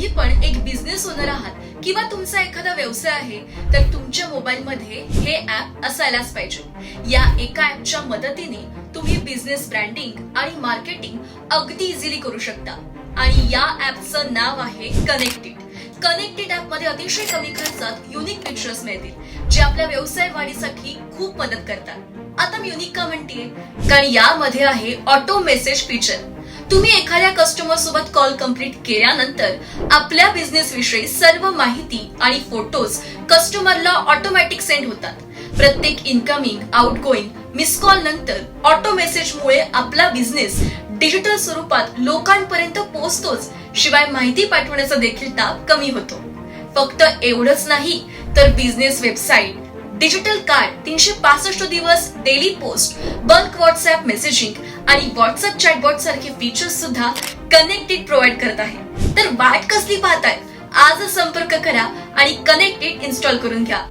तुम्ही पण एक बिझनेस ओनर आहात किंवा तुमचा एखादा व्यवसाय आहे तर तुमच्या मोबाईल मध्ये हे ऍप असायलाच पाहिजे. या एका ऍपच्या मदतीने तुम्ही बिझनेस ब्रँडिंग आणि मार्केटिंग अगदी इझिली करू शकता. आणि या ऍपचं नाव आहे कनेक्टेड कनेक्टेड ऍपमध्ये अतिशय कमी खर्चात युनिक पिक्चर्स मिळतील जे आपल्या व्यवसाय वाढीसाठी खूप मदत करतात. आता मी युनिक का म्हणतेय? कारण यामध्ये आहे ऑटो मेसेज फीचर तुम्ही एखाद्या कस्टमर सोबत कॉल कंप्लीट केल्यानंतर आपल्या बिझनेस विषयी सर्व माहिती आणि फोटोज कस्टमरला ऑटोमॅटिक सेंड होतात. प्रत्येक इनकमिंग आउटगोईंग मिस कॉल नंतर ऑटो मेसेजमुळे आपला बिझनेस डिजिटल स्वरूपात लोकांपर्यंत पोहोचतोच शिवाय माहिती पाठवण्याचा देखील ताप कमी होतो. फक्त एवढंच नाही तर बिझनेस वेबसाईट डिजिटल कार्ड तीनशे पासष्ट दिवस daily post bulk WhatsApp messaging आणि व्हॉट्सअप चॅटबॉट सारखे फीचर्स सुद्धा कनेक्टेड प्रोव्हाइड करत आहे. तर वाट कसली पाहताय? आजच संपर्क करा आणि कनेक्टेड इन्स्टॉल करून घ्या.